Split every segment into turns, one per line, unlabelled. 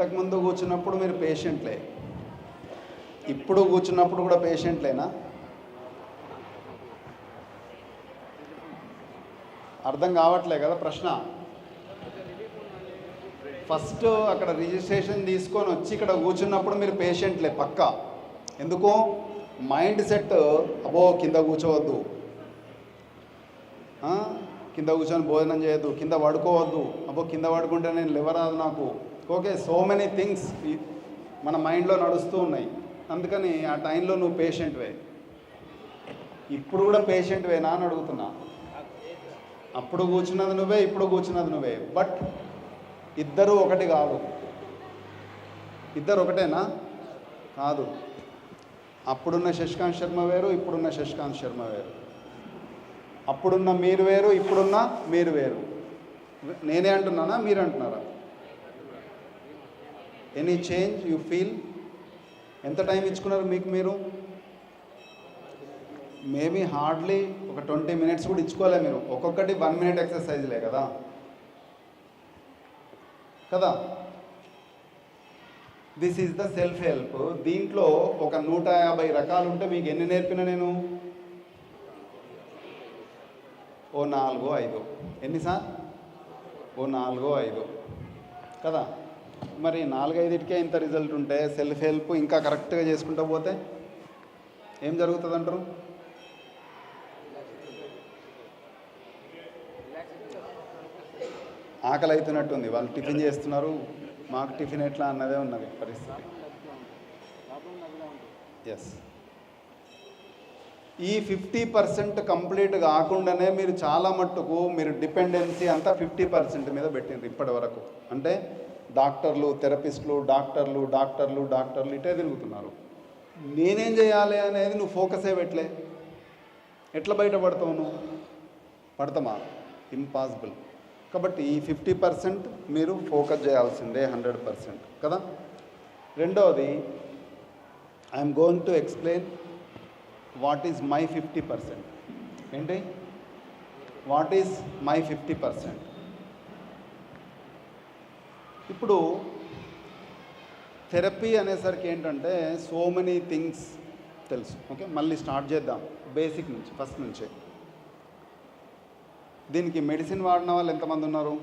ఇంతకుముందు కూర్చున్నప్పుడు మీరు పేషెంట్లే. ఇప్పుడు కూర్చున్నప్పుడు కూడా పేషెంట్లేనా? అర్థం కావట్లే కదా ప్రశ్న? ఫస్ట్ అక్కడ రిజిస్ట్రేషన్ తీసుకొని వచ్చి ఇక్కడ కూర్చున్నప్పుడు మీరు పేషెంట్లే పక్కా. ఎందుకు? మైండ్ సెట్ అబో కింద కూర్చోవద్దు. కింద కూర్చొని భోజనం చేయొద్దు కింద పడుకోవద్దు. అబ్బో కింద పడుకుంటే నేను లివరాదు నాకు. ఓకే సో మెనీ థింగ్స్ మన మైండ్లో నడుస్తూ ఉన్నాయి. అందుకని ఆ టైంలో నువ్వు పేషెంట్వే ఇప్పుడు కూడా పేషెంట్వేనా అని అడుగుతున్నా. అప్పుడు కూర్చున్నది నువ్వే ఇప్పుడు కూర్చున్నది నువ్వే. బట్ ఇద్దరు ఒకటి కాదు. ఇద్దరు ఒకటేనా? కాదు. అప్పుడున్న శశికాంత్ శర్మ వేరు ఇప్పుడున్న శశికాంత్ శర్మ వేరు. అప్పుడున్న మీరు వేరు ఇప్పుడున్న మీరు వేరు. నేనే అంటున్నానా? మీరు అంటున్నారా? ఎనీ చేంజ్ యూ ఫీల్ ఎంత టైం ఇచ్చుకున్నారు మీకు మీరు? మేబీ హార్డ్లీ ఒక ట్వంటీ మినిట్స్ కూడా ఇచ్చుకోలే మీరు. ఒక్కొక్కటి వన్ మినిట్ ఎక్సర్సైజ్లే కదా. కదా? This is the self help దీంట్లో ఒక నూట యాభై రకాలు ఉంటే మీకు ఎన్ని నేర్పిన నేను? ఓ నాలుగో ఐదు. ఎన్ని సార్? ఓ నాలుగో ఐదు. కదా? మరి నాలుగైదుటికే ఇంత రిజల్ట్ ఉంటే సెల్ఫ్ హెల్ప్ ఇంకా కరెక్ట్గా చేసుకుంటూ పోతే ఏం జరుగుతుంది అంటారు ఆకలి అవుతున్నట్టుంది వాళ్ళు టిఫిన్ చేస్తున్నారు. మాకు టిఫిన్ ఎట్లా అన్నదే ఉన్నది పరిస్థితి. ఎస్ ఈ ఫిఫ్టీ పర్సెంట్ కంప్లీట్ కాకుండానే మీరు చాలా మట్టుకు మీరు డిపెండెన్సీ అంతా ఫిఫ్టీ పర్సెంట్ మీద పెట్టిండ్రు ఇప్పటి వరకు. అంటే డాక్టర్లు థెరపిస్టులు డాక్టర్లు డాక్టర్లు డాక్టర్లు ఇటే తిరుగుతున్నారు. నేనేం చేయాలి అనేది నువ్వు ఫోకసే పెట్టలే. ఎట్లా బయటపడతావు నువ్వు? పడతామా? ఇంపాసిబుల్ కాబట్టి ఈ ఫిఫ్టీ పర్సెంట్ మీరు ఫోకస్ చేయాల్సిందే హండ్రెడ్ పర్సెంట్. కదా? రెండవది I'm going to explain what is my fifty percent. ఏంటి? What is my fifty percent? ఇప్పుడు థెరపీ అనేసరికి ఏంటంటే సో మెనీ థింగ్స్ తెలుసు. ఓకే మళ్ళీ స్టార్ట్ చేద్దాం. బేసిక్ నుంచి ఫస్ట్ నుంచే. దీనికి మెడిసిన్ వాడిన వాళ్ళు ఎంతమంది ఉన్నారు?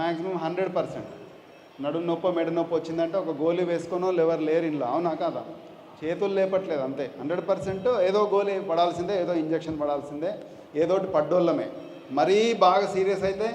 మ్యాక్సిమం హండ్రెడ్ పర్సెంట్ నడు నొప్పి మెడ నొప్పి వచ్చిందంటే ఒక గోళీ వేసుకునో ఎవరు లేరు ఇంట్లో. అవునా కాదా? చేతులు లేపట్లేదు అంతే. హండ్రెడ్ పర్సెంట్ ఏదో గోళీ పడాల్సిందే ఏదో ఇంజక్షన్ పడాల్సిందే ఏదోటి పడ్డోళ్ళమే. మరీ బాగా సీరియస్ అయితే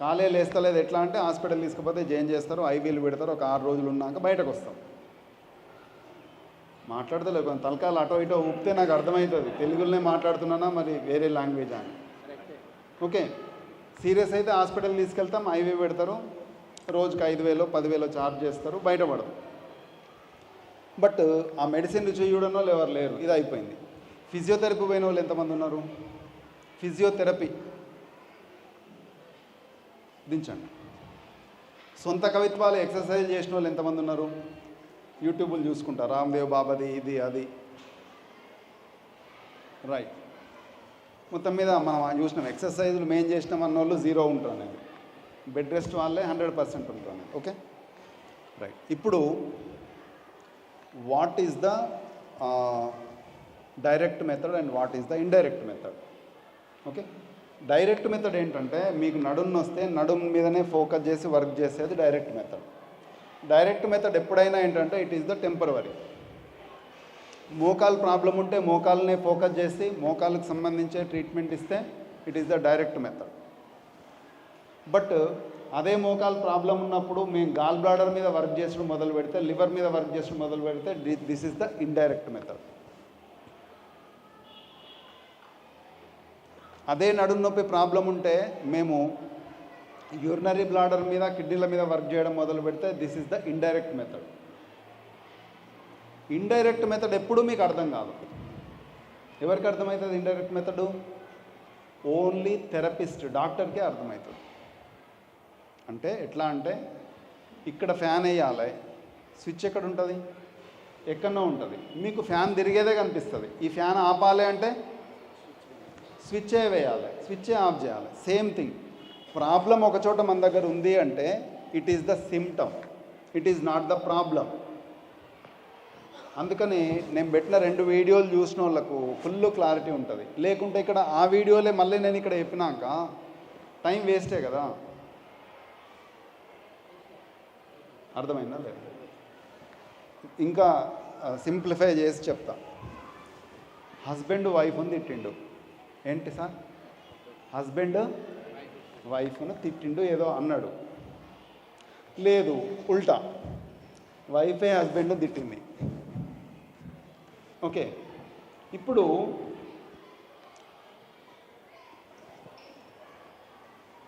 కాలే లేస్తలేదు. ఎట్లా అంటే హాస్పిటల్ తీసుకుపోతే జైన్ చేస్తారు? ఐవీలు పెడతారు. ఒక ఆరు రోజులు ఉన్నాక బయటకు వస్తాం మాట్లాడతలే కొంత తలకాలు అటో ఇటో ఊపితే నాకు అర్థమవుతుంది. తెలుగులోనే మాట్లాడుతున్నానా? మరి వేరే లాంగ్వేజ్ అని. ఓకే. సీరియస్ అయితే హాస్పిటల్ తీసుకెళ్తాం. ఐవీ పెడతారు. రోజుకి ఐదు వేలు పదివేలు ఛార్జ్ చేస్తారు. బయటపడదు బట్ ఆ మెడిసిన్ చేయడం వాళ్ళు ఎవరు లేరు. ఇది అయిపోయింది. ఫిజియోథెరపీ పోయిన వాళ్ళు ఎంతమంది ఉన్నారు? ఫిజియోథెరపీ. దించండి. సొంత కవిత్వాలు ఎక్సర్సైజ్ చేసిన వాళ్ళు ఎంతమంది ఉన్నారు? యూట్యూబ్లు చూసుకుంటా రామ్దేవ్ బాబాది ఇది అది. రైట్ మొత్తం మీద మనం చూసినాం ఎక్సర్సైజ్లు మేం చేసినాం అన్న వాళ్ళు జీరో ఉంటారు అనేది. బెడ్ రెస్ట్ వాళ్ళే హండ్రెడ్ పర్సెంట్ ఉంటాను ఓకే? రైట్ ఇప్పుడు what is the direct method and what is the indirect method okay? Direct method ఏంటంటే మీకు నడుము వస్తే నడుము మీదనే ఫోకస్ చేసి వర్క్ చేసేది డైరెక్ట్ మెథడ్ డైరెక్ట్ మెథడ్ ఎప్పుడైనా ఏంటంటే ఇట్ ఈస్ ద టెంపరవరీ మోకాలు ప్రాబ్లం ఉంటే మోకాలనే ఫోకస్ చేసి మోకాలకు సంబంధించే ట్రీట్మెంట్ ఇస్తే it is the direct method but అదే మోకాలు ప్రాబ్లం ఉన్నప్పుడు మేము గాల్ బ్లాడర్ మీద వర్క్ చేసడం మొదలు పెడితే లివర్ మీద వర్క్ చేసడం మొదలు పెడితే this is the indirect method అదే నడుము నొప్పి ప్రాబ్లం ఉంటే మేము యూరినరీ బ్లాడర్ మీద కిడ్నీల మీద వర్క్ చేయడం మొదలు పెడితే this is the indirect method indirect method ఎప్పుడూ మీకు అర్థం కాదు. ఎవరికి అర్థమవుతుంది ఇండైరెక్ట్ మెథడ్ ఓన్లీ థెరపిస్ట్ డాక్టర్కే అర్థమవుతుంది అంటే ఎట్లా అంటే ఇక్కడ ఫ్యాన్ వేయాలి స్విచ్ ఎక్కడ ఉంటుంది? ఎక్కడో ఉంటుంది. మీకు ఫ్యాన్ తిరిగేదే కనిపిస్తుంది. ఈ ఫ్యాన్ ఆపాలి అంటే స్విచ్ వేయాలి? స్విచ్ ఆఫ్ చేయాలి? Same thing. ప్రాబ్లం ఒక చోట మన దగ్గర ఉంది అంటే it is the symptom it is not the problem అందుకని నేను పెట్టిన రెండు వీడియోలు చూసిన వాళ్ళకు ఫుల్ క్లారిటీ ఉంటుంది. లేకుంటే ఇక్కడ ఆ వీడియోలే మళ్ళీ నేను ఇక్కడ చెప్పినాక టైం వేస్టే కదా. అర్థమైందా లేదు? ఇంకా సింప్లిఫై చేసి చెప్తా. హస్బెండ్ వైఫ్ ఉంది తిట్టిండు. ఏంటి సార్? హస్బెండ్ వైఫ్ను తిట్టిండు ఏదో అన్నాడు. లేదు ఉల్టా. వైఫే హస్బెండ్ తిట్టింది. ఓకే. ఇప్పుడు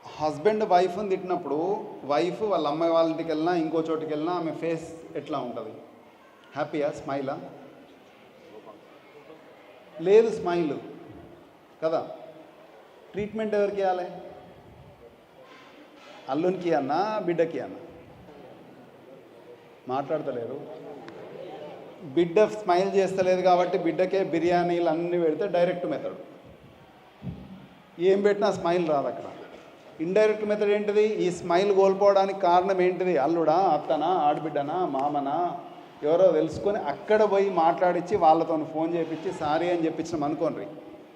హస్బెండ్ వైఫ్ని తిట్టినప్పుడు వైఫ్ వాళ్ళ అమ్మాయి వాళ్ళ ఇంటికి వెళ్ళినా ఇంకో చోటుకి వెళ్ళినా ఆమె ఫేస్ ఎట్లా ఉంటుంది? హ్యాపీయా? స్మైలా? లేదు స్మైల్. కదా? ట్రీట్మెంట్ ఎవరికి ఇవ్వాలి? అల్లునికి అన్నా బిడ్డకి అన్నా? మాట్లాడతలేరు. బిడ్డ స్మైల్ చేస్తలేదు కాబట్టి బిడ్డకే బిర్యానీలు అన్నీ పెడితే డైరెక్ట్ మెథడ్ ఏం పెట్టినా స్మైల్ రాదు అక్కడ. ఇండైరెక్ట్ మెథడ్ ఏంటిది? ఈ స్మైల్ కోల్పోవడానికి కారణం ఏంటిది? అల్లుడా అత్తనా ఆడబిడ్డనా మామనా? ఎవరో తెలుసుకొని అక్కడ పోయి మాట్లాడించి వాళ్ళతో ఫోన్ చేయించి సారీ అని చెప్పించినాం అనుకోండి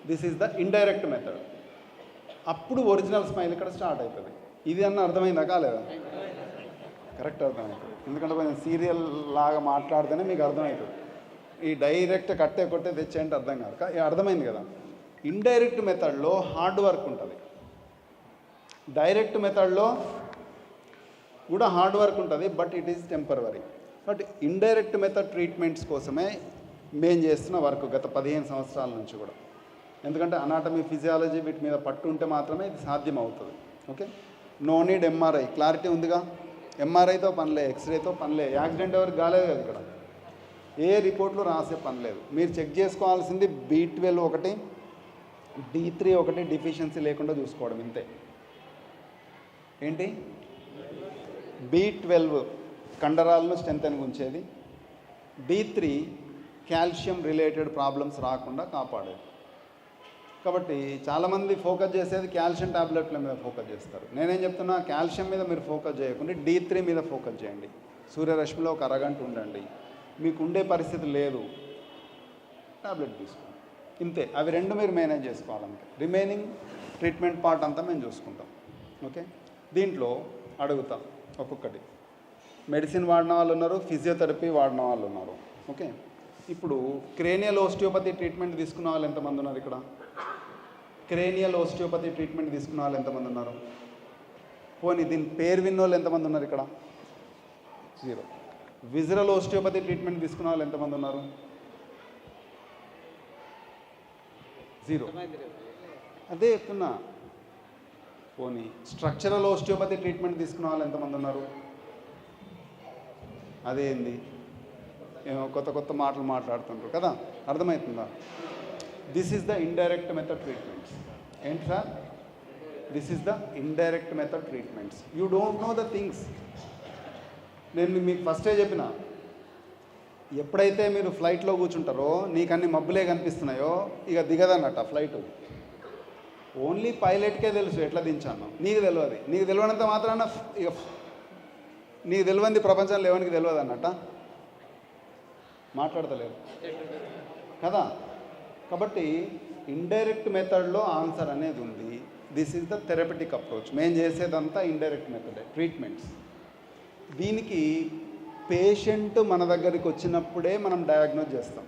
this is the indirect method అప్పుడు ఒరిజినల్ స్మైల్ ఇక్కడ స్టార్ట్ అవుతుంది ఇది అన్న అర్థమైందా? కాలేదా? కరెక్ట్ అర్థమవుతుంది ఎందుకంటే కొంచెం సీరియల్ లాగా మాట్లాడితేనే మీకు అర్థమవుతుంది ఈ డైరెక్ట్ కట్టే కొట్టే తెచ్చేయంటే అర్థం కాదు. అర్థమైంది కదా? ఇండైరెక్ట్ మెథడ్లో హార్డ్ వర్క్ ఉంటుంది. డైరెక్ట్ మెథడ్లో కూడా హార్డ్ వర్క్ ఉంటుంది but it is temporary but indirect method treatments కోసమే మేము చేస్తున్న వర్క్ గత పదిహేను సంవత్సరాల నుంచి కూడా. ఎందుకంటే అనాటమీ ఫిజియాలజీ వీటి మీద పట్టు ఉంటే మాత్రమే ఇది సాధ్యం అవుతుంది okay no need MRI clarity ఉందిగా? ఎంఆర్ఐతో పనిలే ఎక్స్రేతో పనిలే యాక్సిడెంట్ ఎవరికి కాలేదు కదా ఇక్కడ. ఏ రిపోర్ట్లు రాసే పని లేదు. మీరు చెక్ చేసుకోవాల్సింది బీ ట్వెల్వ్ ఒకటి డి త్రీ ఒకటి డిఫిషియన్సీ లేకుండా చూసుకోవడం ఇంతే. ఏంటి? బీ ట్వెల్వ్ కండరాలను strength ఉంచేది D three calcium related problems రాకుండా కాపాడేది. కాబట్టి చాలామంది ఫోకస్ చేసేది కాల్షియం టాబ్లెట్ల మీద ఫోకస్ చేస్తారు. నేనేం చెప్తున్నా కాల్షియం మీద మీరు ఫోకస్ చేయకుండా డీ త్రీ మీద ఫోకస్ చేయండి. సూర్యరశ్మిలో ఒక అరగంట ఉండండి. మీకు ఉండే పరిస్థితి లేదు. టాబ్లెట్ తీసుకోండి. ఇంతే. అవి రెండు మీరు మేనేజ్ చేసుకోవాలంటే రిమైనింగ్ ట్రీట్మెంట్ పార్ట్ అంతా మేము చూసుకుంటాం. ఓకే? దీంట్లో అడుగుతాం ఒక్కొక్కటి. మెడిసిన్ వాడిన వాళ్ళు ఉన్నారు ఫిజియోథెరపీ వాడిన వాళ్ళు ఉన్నారు. ఓకే? ఇప్పుడు క్రేనియల్ ఓస్టియోపతి ట్రీట్మెంట్ తీసుకున్న వాళ్ళు ఎంతమంది ఉన్నారు ఇక్కడ? క్రేనియల్ ఓస్టియోపతి ట్రీట్మెంట్ తీసుకున్న వాళ్ళు ఎంతమంది ఉన్నారు? పోనీ దీని పేరు విన్న వాళ్ళు ఎంతమంది ఉన్నారు ఇక్కడ? జీరో విజరల్ ఓస్టియోపతి ట్రీట్మెంట్ తీసుకున్న వాళ్ళు ఎంతమంది ఉన్నారు? జీరో అదే చెప్తున్నా. పోనీ స్ట్రక్చరల్ ఓస్టియోపతి ట్రీట్మెంట్ తీసుకున్న వాళ్ళు ఎంతమంది ఉన్నారు? అదేంది ఏమో కొత్త కొత్త మాటలు మాట్లాడుతుంటారు కదా? అర్థమవుతుందా? This is the indirect method treatments ఏంటి sir this is the indirect method treatments you don't know the things నేను మీకు ఫస్టే చెప్పిన ఎప్పుడైతే మీరు ఫ్లైట్లో కూర్చుంటారో నీకు అన్ని మబ్బులే కనిపిస్తున్నాయో ఇక దిగదన్నట్టు ఆ ఫ్లైట్ ఓన్లీ పైలట్కే తెలుసు ఎట్లా దించాను. నీకు తెలియదు. నీకు తెలియనంత మాత్రాన ఇక నీకు తెలియంది ప్రపంచంలో ఎవరికి తెలియదు అన్నట్ట మాట్లాడతలేరు. కదా? కాబట్టి ఇండైరెక్ట్ మెథడ్లో ఆన్సర్ అనేది ఉంది. This is the therapeutic approach మేము చేసేదంతా ఇండైరెక్ట్ మెథడే ట్రీట్మెంట్స్. దీనికి పేషెంట్ మన దగ్గరికి వచ్చినప్పుడే మనం డయాగ్నోజ్ చేస్తాం.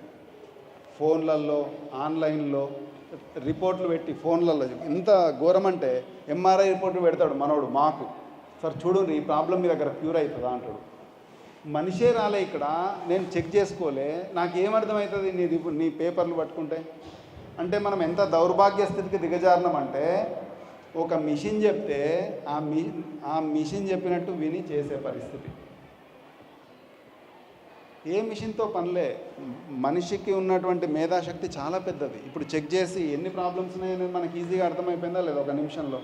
ఫోన్లలో ఆన్లైన్లో రిపోర్ట్లు పెట్టి ఫోన్లలో ఎంత ఘోరం అంటే ఎంఆర్ఐ రిపోర్ట్లు పెడతాడు మనోడు మాకు. సార్ చూడండి ఈ ప్రాబ్లం మీ దగ్గర క్యూర్ అవుతుందా? అంటాడు. మనిషే రాలే ఇక్కడ నేను చెక్ చేసుకోలే నాకు ఏమర్థమవుతుంది నీ నీ పేపర్లు పట్టుకుంటే? అంటే మనం ఎంత దౌర్భాగ్య స్థితికి దిగజారినామంటే ఒక మిషన్ చెప్తే ఆ మి ఆ మిషన్ చెప్పినట్టు విని చేసే పరిస్థితి. ఏ మిషన్తో పనిలే? మనిషికి ఉన్నటువంటి మేధాశక్తి చాలా పెద్దది. ఇప్పుడు చెక్ చేసి ఎన్ని ప్రాబ్లమ్స్ ఉన్నాయని మనకి ఈజీగా అర్థమైపోయిందా లేదా ఒక నిమిషంలో?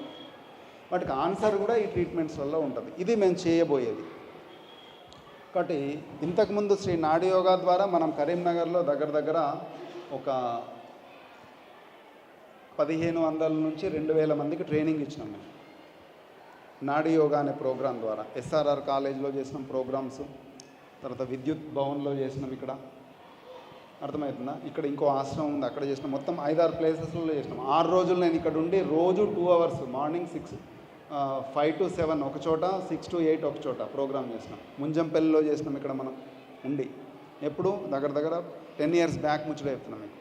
వాటికి ఆన్సర్ కూడా ఈ ట్రీట్మెంట్స్ వల్ల ఉంటుంది. ఇది మేము చేయబోయేది. ఒకటి ఇంతకుముందు శ్రీ నాడి యోగా ద్వారా మనం కరీంనగర్లో దగ్గర దగ్గర ఒక పదిహేను వందల నుంచి రెండు వేల మందికి ట్రైనింగ్ ఇచ్చినాం మేము. నాడీ యోగా అనే ప్రోగ్రాం ద్వారా. ఎస్ఆర్ఆర్ కాలేజ్లో చేసిన ప్రోగ్రామ్స్. తర్వాత విద్యుత్ భవన్లో చేసినాం ఇక్కడ. అర్థమవుతుందా? ఇక్కడ ఇంకో ఆశ్రమం ఉంది అక్కడ చేసినాం. మొత్తం ఐదారు ప్లేసెస్లో చేసినాం. ఆరు రోజులు నేను ఇక్కడ ఉండి రోజు two hours morning six five to seven ఒక చోట సిక్స్ టు ఎయిట్ ఒక చోట ప్రోగ్రామ్ చేసినాం. ముంజంపల్లిలో చేసినాం ఇక్కడ మనం ఉండి. ఎప్పుడు? దగ్గర దగ్గర టెన్ ఇయర్స్ బ్యాక్ ముచ్చట చెప్తున్నాం మీకు.